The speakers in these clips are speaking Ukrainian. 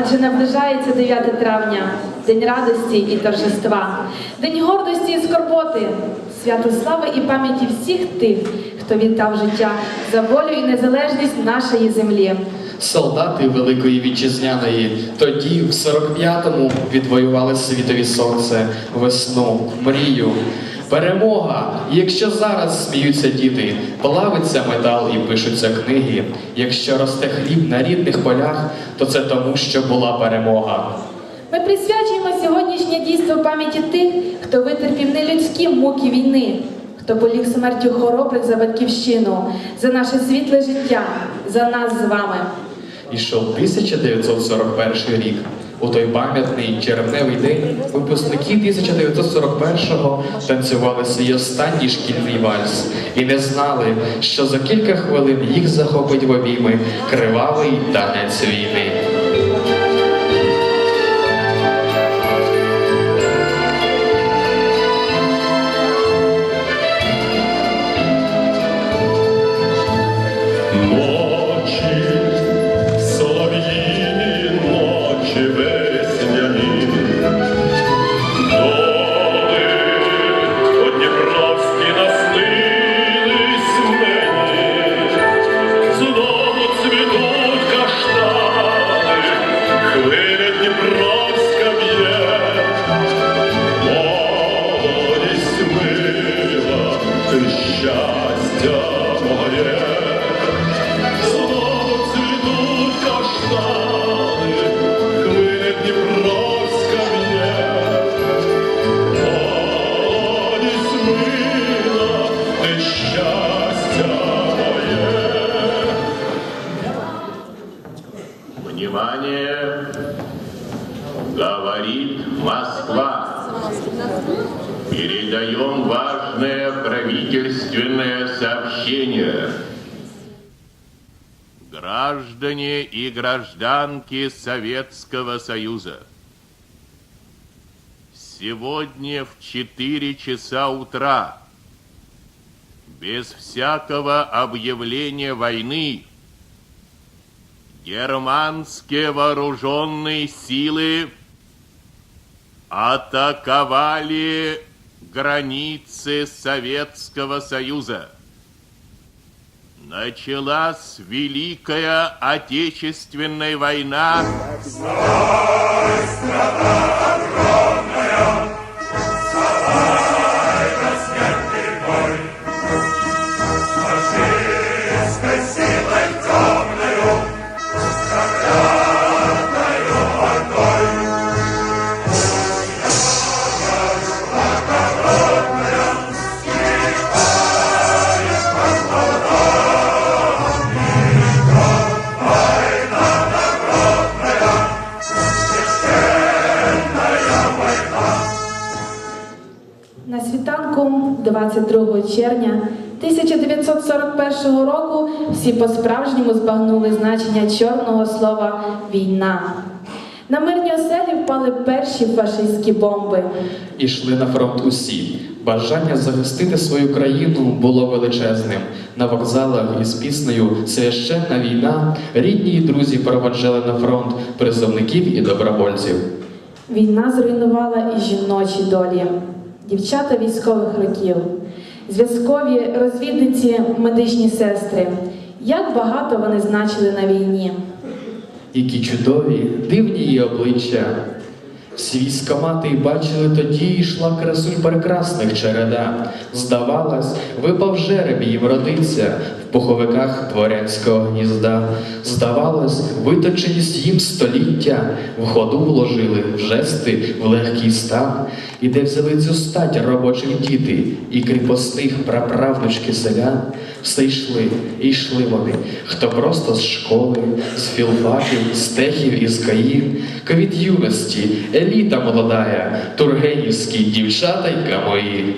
адже наближається 9 травня, День радості і торжества, День гордості і скорботи, свято слави і пам'яті всіх тих, хто віддав життя за волю і незалежність нашої землі. Солдати Великої Вітчизняної тоді, в 45-му, відвоювали світові сонце, весну, мрію. Перемога! Якщо зараз сміються діти, плавиться метал і пишуться книги. Якщо росте хліб на рідних полях, то це тому, що була перемога. Ми присвячуємо сьогоднішнє дійство пам'яті тих, хто витерпів нелюдські муки війни, хто поліг смертю хоробрих за батьківщину, за наше світле життя, за нас з вами. Ішов 1941 рік. У той пам'ятний червневий день випускники 1941-го танцювали свій останній шкільний вальс і не знали, що за кілька хвилин їх захопить в обійми кривавий танець війни. Важное правительственное сообщение. Граждане и гражданки Советского Союза. Сегодня в 4 часа утра без всякого объявления войны германские вооруженные силы атаковали границы Советского Союза. Началась Великая Отечественная война. На 1941 року всі по-справжньому збагнули значення чорного слова війна. На мирні оселі впали перші фашистські бомби. Ішли на фронт усі. Бажання захистити свою країну було величезним. На вокзалах із піснею Священна війна рідні і друзі проваджали на фронт призовників і добровольців. Війна зруйнувала і жіночі долі, дівчата військових років, зв'язкові розвідниці, медичні сестри. Як багато вони значили на війні. Які чудові, дивні її обличчя. Всі військомати й бачили тоді йшла красунь прекрасних череда. Здавалось, випав жеребій вродиться в пуховиках дворянського гнізда. Здавалось, виточеність їм століття в ходу вложили в жести в легкий стан. І де взяли цю стать робочих діти і кріпосних праправнучки селян, все йшли, і йшли вони, хто просто з школи, з філфаків, з техів і з каїв, ковід юності, еліта молодая, тургенівські дівчата й мої.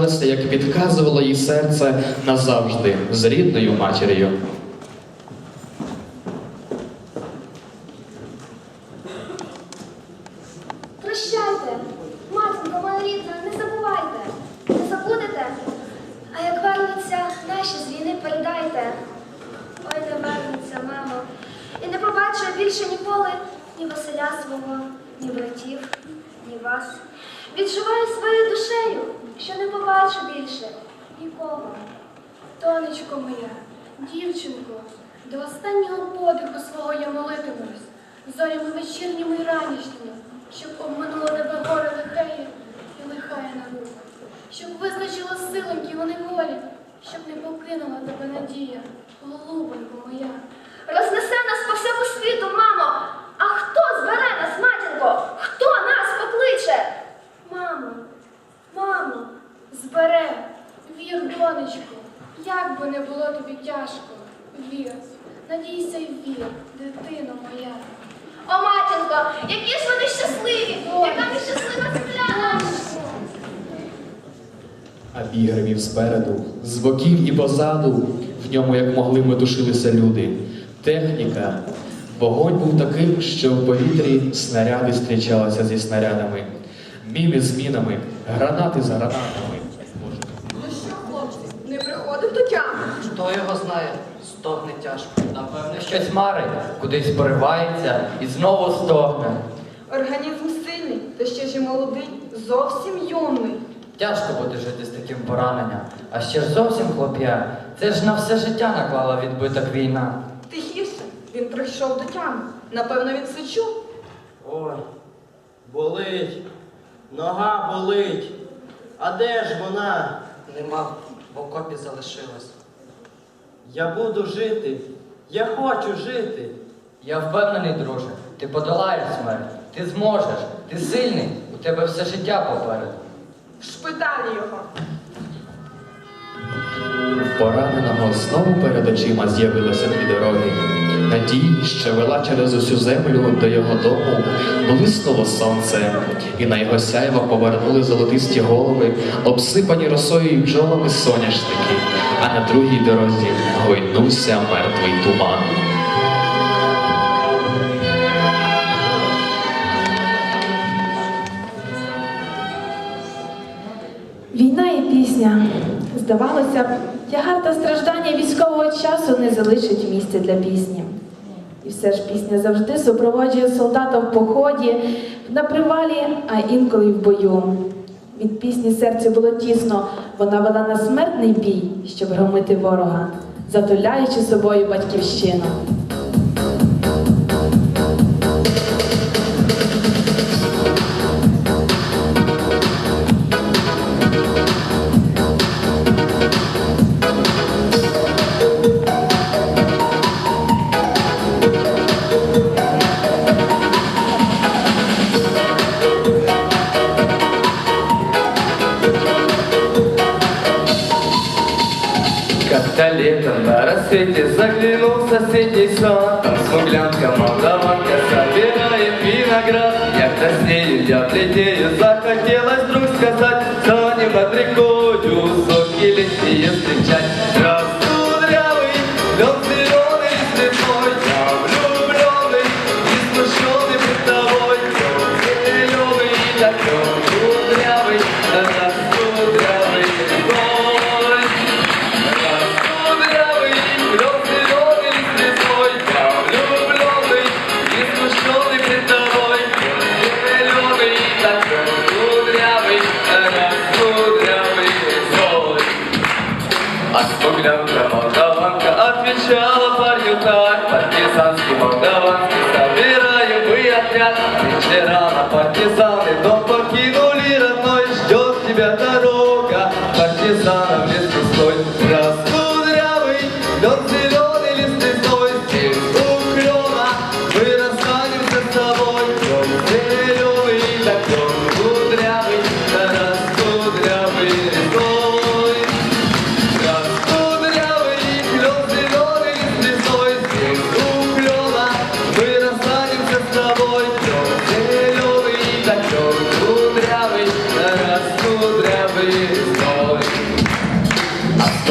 Прощалися, як підказувало їй серце назавжди з рідною матір'ю. Спереду, з боків і позаду, в ньому, як могли, метушилися люди. Техніка. Вогонь був таким, що в повітрі снаряди зустрічалися зі снарядами, міни з мінами, гранати з гранатами. Ну що, хлопці, не приходив до тями? Хто його знає, стогне тяжко. Напевне, щось марить, кудись поривається і знову стогне. Організм сильний, та ще ж і молодий, зовсім юний. Тяжко буде жити з таким пораненням. А ще ж зовсім хлоп'я. Це ж на все життя наклала відбиток війна. Тихіше, він прийшов до тями. Напевно, він все чув. Ой, болить, нога болить. А де ж вона? Нема, в окопі залишилась. Я буду жити. Я хочу жити. Я впевнений, друже, ти подолаєш смерть. Ти зможеш, ти сильний, у тебе все життя попереду. В шпиталі його. Пораненого знову перед очима з'явилося дві дороги. Надій, що вела через усю землю до його дому, блиснуло сонце, і на його сяйво повернули золотисті голови, обсипані росою і бджолами соняшники, а на другій дорозі гойнувся мертвий туман. Здавалося б, тягар та страждання військового часу не залишить місця для пісні. І все ж пісня завжди супроводжує солдата в поході, на привалі, а інколи й в бою. Від пісні серцю було тісно, вона вела на смертний бій, щоб громити ворога, затуляючи собою батьківщину.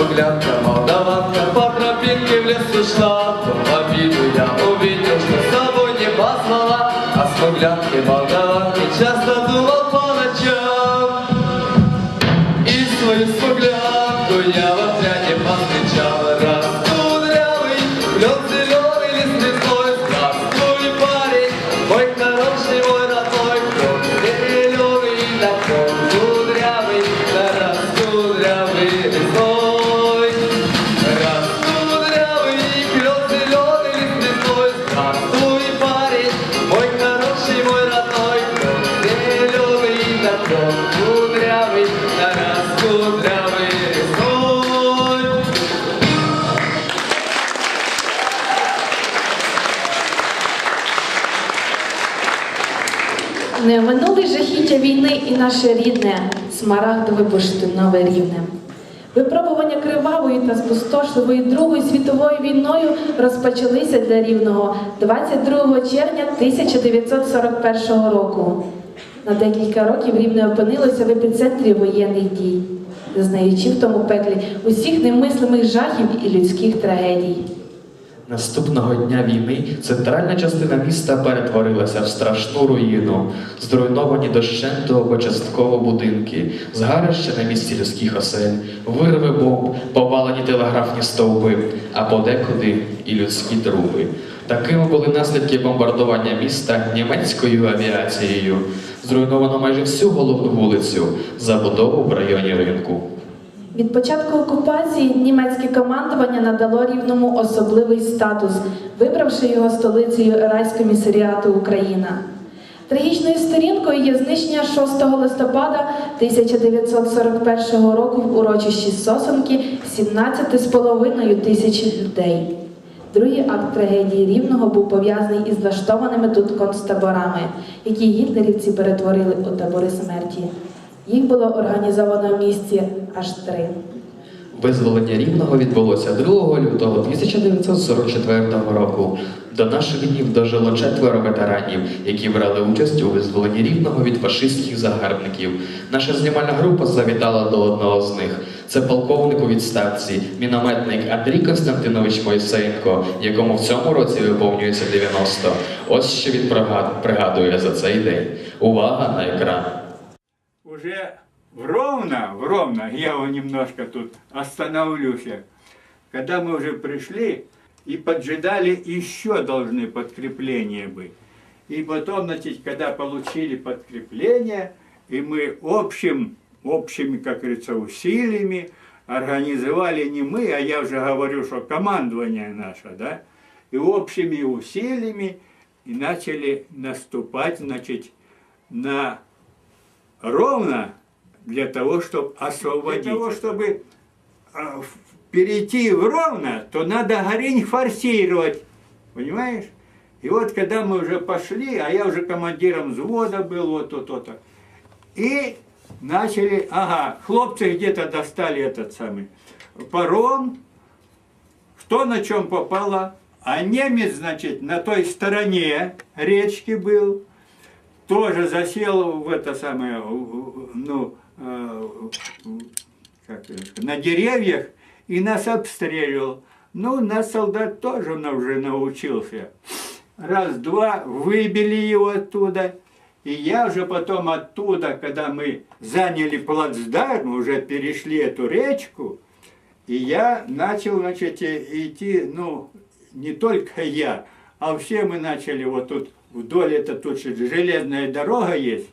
А смуглянка молдаванка по тропинке в лесу шла, то в обиду я увидел, что с собой не послала. А смуглянки молдаванки часто смарагдове бурштинове рівне. Випробування кривавою та спустошливою Другою світовою війною розпочалися для Рівного 22 червня 1941 року. На декілька років Рівне опинилося в епіцентрі воєнних дій, зазнаючи в тому пеклі усіх немислимих жахів і людських трагедій. Наступного дня війни центральна частина міста перетворилася в страшну руїну, зруйновані дощенту або частково будинки, згарища на місці людських осель, вирви бомб, повалені телеграфні стовпи, а подекуди і людські труби. Такими були наслідки бомбардування міста німецькою авіацією. Зруйновано майже всю головну вулицю, забудову в районі ринку. Від початку окупації німецьке командування надало рівному особливий статус, вибравши його столицею Райскомісаріату Україна. Трагічною сторінкою є знищення 6 листопада 1941 року в урочищі Сосонки 17,5 тисяч людей. Другий акт трагедії Рівного був пов'язаний із влаштованими тут концтаборами, які гітлерівці перетворили у табори смерті. Їх було організовано в місті аж три. Визволення Рівного відбулося 2 лютого 1944 року. До наших днів дожило четверо ветеранів, які брали участь у визволенні Рівного від фашистських загарбників. Наша знімальна група завітала до одного з них. Це полковник у відставці, мінометник Андрій Константинович Мойсеєнко, якому в цьому році виповнюється 90. Ось що він пригадує за цей день. Увага на екран. Уже Ровно, Ровно, я его немножко тут остановлюсь, когда мы уже пришли и поджидали, еще должны подкрепления быть. И потом, значит, когда получили подкрепление, и мы общим, общими, как говорится, усилиями организовали не мы, а я уже говорю, что командование наше, да, и общими усилиями и начали наступать, значит, на ровно для того, чтобы освободить. Для того, чтобы а, перейти в ровно, то надо горень форсировать. Понимаешь? И вот когда мы уже пошли, а я уже командиром взвода был, вот то, то, то. И начали, ага, хлопцы где-то достали этот самый паром, кто на чем попало, а немец, значит, на той стороне речки был, тоже засел в это самое, ну, э, как на деревьях и нас обстреливал. Ну, нас солдат тоже уже научился. Раз-два выбили его оттуда. И я уже потом оттуда, когда мы заняли плацдарм, уже перешли эту речку, и я начал, значит, идти, ну, не только я, а все мы начали вот тут вдоль, это тут же железная дорога есть,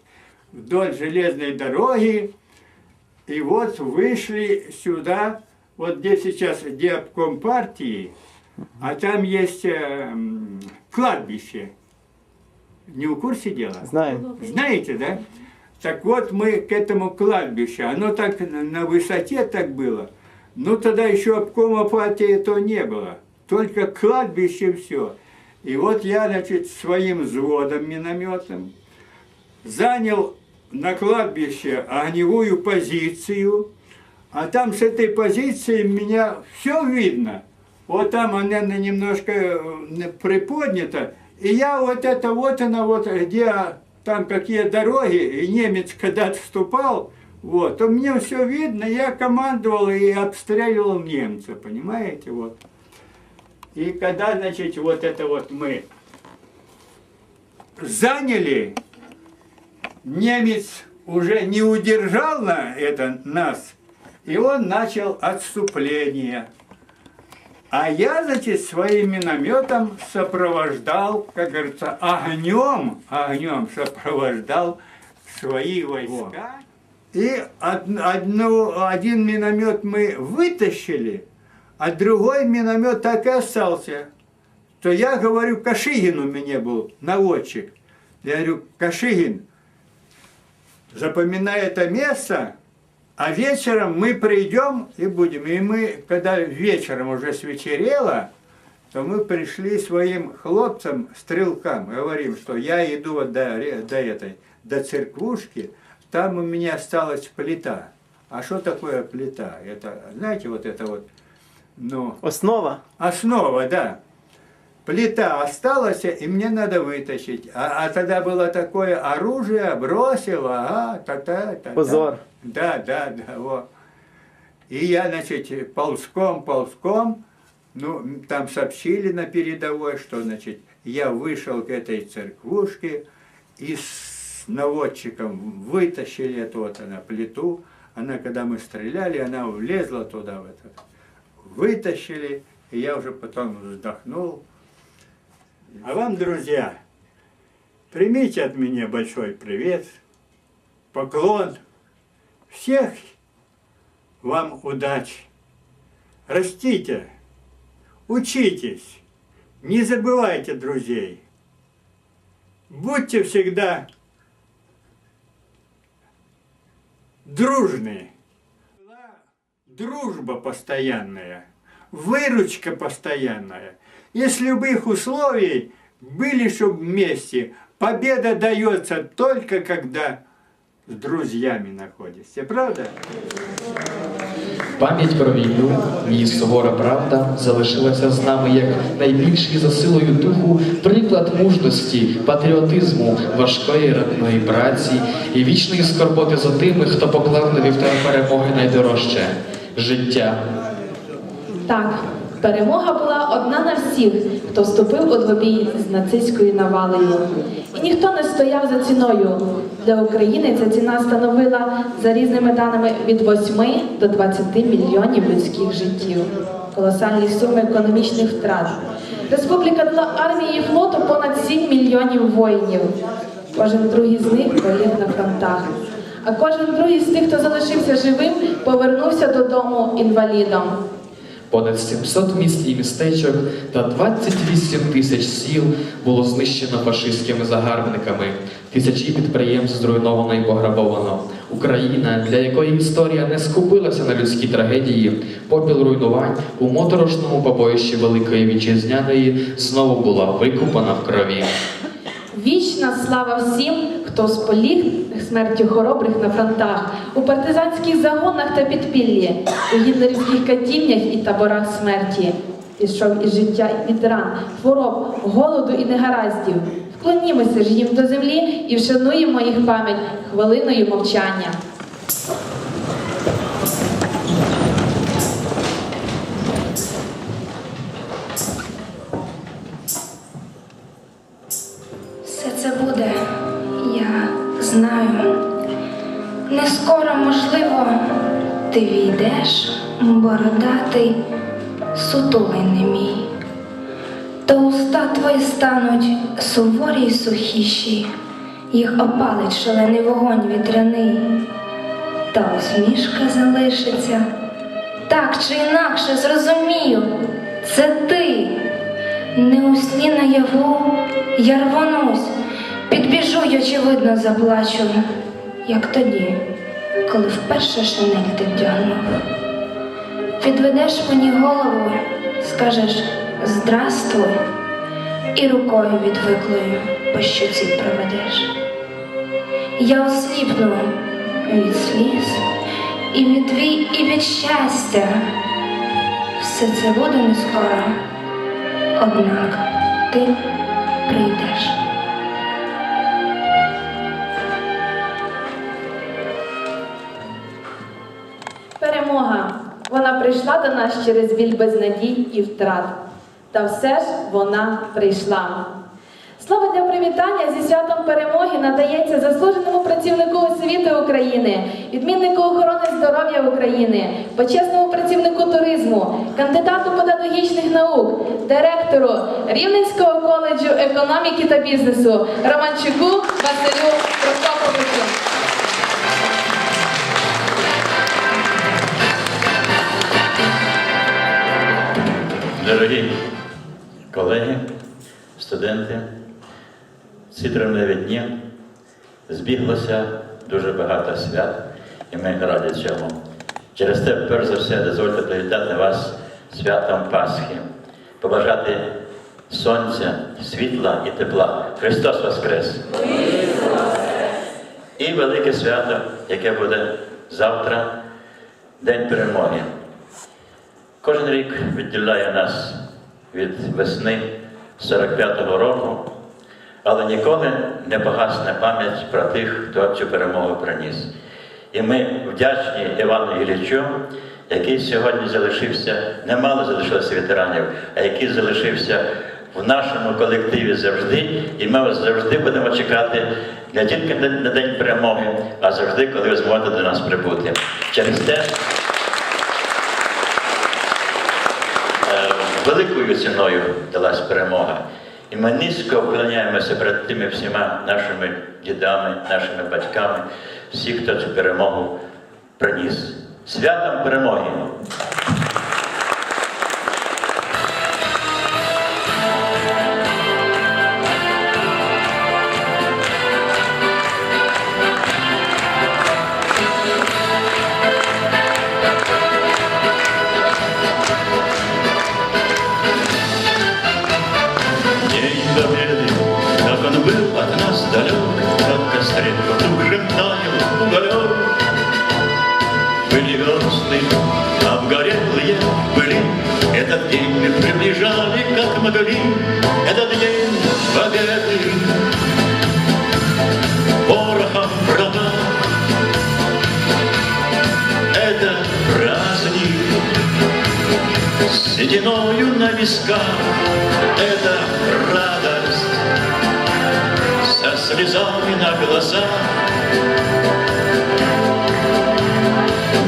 вдоль железной дороги, и вот вышли сюда, вот где сейчас, где обком партии, а там есть э, кладбище. Не в курсе дела? Знаю. Знаете, да? Так вот мы к этому кладбищу, оно так на- на высоте так было. Ну тогда еще обкома партии этого не было. Только кладбище все. И вот я, значит, своим взводом минометом занял на кладбище огневую позицию, а там с этой позиции меня все видно. Вот там она на- немножко э, приподнята, и я вот это вот она вот, где там какие дороги, и немец когда отступал, Вот, то мне все видно, я командовал и обстреливал немца, понимаете, вот. И когда, значит, вот это вот мы заняли, немец уже не удержал на это нас, и он начал отступление. А я, значит, своим минометом сопровождал, как говорится, огнем, огнем сопровождал свои войска. И од- одну, один миномет мы вытащили, а другой миномет так и остался. То я говорю, Кашигин у меня был, наводчик. Я говорю, Кашигин, запоминай это место, а вечером мы придем и будем. И мы, когда вечером уже свечерело, то мы пришли своим хлопцам, стрелкам, говорим, что я иду вот до, до этой, до церквушки, там у меня осталась плита. А что такое плита? Это, знаете, вот это вот, ну, Основа. Основа, да. Плита осталась, и мне надо вытащить. А, а тогда было такое оружие, бросил, ага, та-та, та Позор. Да, да, да, вот. И я, значит, ползком, ползком, ну, там сообщили на передовой, что, значит, я вышел к этой церквушке и с наводчиком вытащили эту вот она плиту. Она, когда мы стреляли, она влезла туда, в этот вытащили, и я уже потом вздохнул. А вам, друзья, примите от меня большой привет, поклон. Всех вам удачи. Растите, учитесь, не забывайте друзей. Будьте всегда дружные. Была дружба постоянная, выручка постоянная. Из любых условий были, чтобы вместе. Победа дается только когда с друзьями находишься. Правда? Пам'ять про війну, її сувора правда залишилася з нами як найбільший за силою духу приклад мужності, патріотизму, важкої ратної праці і вічної скорботи за тими, хто поклав на вівтар перемоги найдорожче життя. Так, перемога була одна на всіх, хто вступив у двобій з нацистською навалою. І ніхто не стояв за ціною. Для України ця ціна становила за різними даними від 8 до 20 мільйонів людських життів. Колосальні суми економічних втрат. Республіка дала армії і флоту понад 7 мільйонів воїнів. Кожен другий з них поліг на фронтах. А кожен другий з тих, хто залишився живим, повернувся додому інвалідом. Понад 700 міст і містечок та 28 тисяч сіл було знищено фашистськими загарбниками. Тисячі підприємств зруйновано і пограбовано. Україна, для якої історія не скупилася на людські трагедії, попіл руйнувань у моторошному побоїщі Великої Вітчизняної знову була викупана в крові. Вічна слава всім, хто споліг смертю хоробрих на фронтах, у партизанських загонах та підпіллі, у гітлерівських катівнях і таборах смерті. Пішов із життя від ран, хвороб, голоду і негараздів. Вклонімося ж їм до землі і вшануємо їх пам'ять хвилиною мовчання. Бородатий, сутулий не мій. Та уста твої стануть суворі й сухіші, їх опалить шалений вогонь вітряний, та усмішка залишиться. Так чи інакше зрозумію, це ти. Не у сні наяву я рвонусь, підбіжу й очевидно заплачу, як тоді, коли вперше шинель ти вдягнув. Відведеш мені голову, скажеш здрастуй, і рукою відвиклою по щоці проведеш. Я осліпну від сліз, і від твій, і від щастя. Все це буде не скоро. Однак ти прийдеш. Прийшла нас через біль безнадій і втрат. Та все ж вона прийшла. Слово для привітання зі святом перемоги надається заслуженому працівнику освіти України, відміннику охорони здоров'я України, почесному працівнику туризму, кандидату педагогічних наук, директору Рівненського коледжу економіки та бізнесу Романчуку Василю Прокоповичу. Дорогі колеги, студенти, ці тривневі дні збіглося дуже багато свят, і ми раді цьому. Через те, перш за все, дозвольте привітати вас святом Пасхи, побажати сонця, світла і тепла. Христос Воскрес! І велике свято, яке буде завтра, День перемоги. Кожен рік відділяє нас від весни 45-го року, але ніколи не погасне пам'ять про тих, хто цю перемогу приніс. І ми вдячні Івану Іллічу, який сьогодні залишився, немало залишилося ветеранів, а який залишився в нашому колективі завжди, і ми вас завжди будемо чекати не тільки на день перемоги, а завжди, коли ви зможете до нас прибути. Через те. Великою ціною далась перемога. І ми низько вклоняємося перед тими всіма нашими дідами, нашими батьками, всі, хто цю перемогу приніс. Святом перемоги! Уголек. Были версты, обгорелые были, Этот день мы приближали, как могли, Этот день победы. Порохом врага, это праздник, Сединою на висках. Это радость. Со слезами на глазах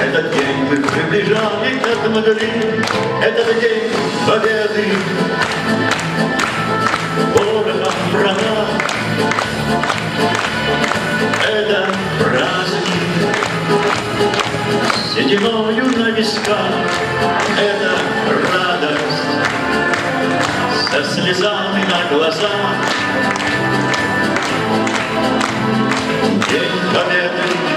Этот день мы приближали, как могли, Этот день победы. Порохом врага, это праздник, Сединою на висках. Это радость. Со слезами на глазах. День победы,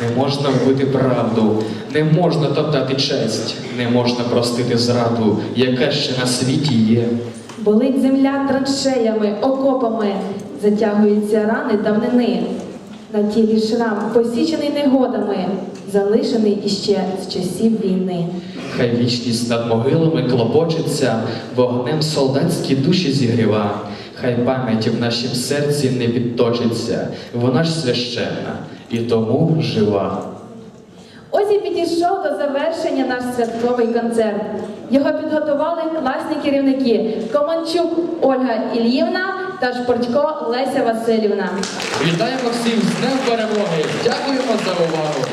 Не можна вбити правду, не можна топтати честь, не можна простити зраду, яка ще на світі є. Болить земля траншеями, окопами, затягуються рани давнини. На тілі шрам, посічений негодами, залишений іще з часів війни. Хай вічність над могилами клопочеться, вогнем солдатські душі зігріва. Хай пам'ять в нашім серці не підточиться, вона ж священна і тому жива. Ось і підійшов до завершення наш святковий концерт. Його підготували класні керівники Команчук Ольга Ільївна та Шпортько Леся Васильівна. Вітаємо всіх з Днем Перемоги! Дякуємо за увагу!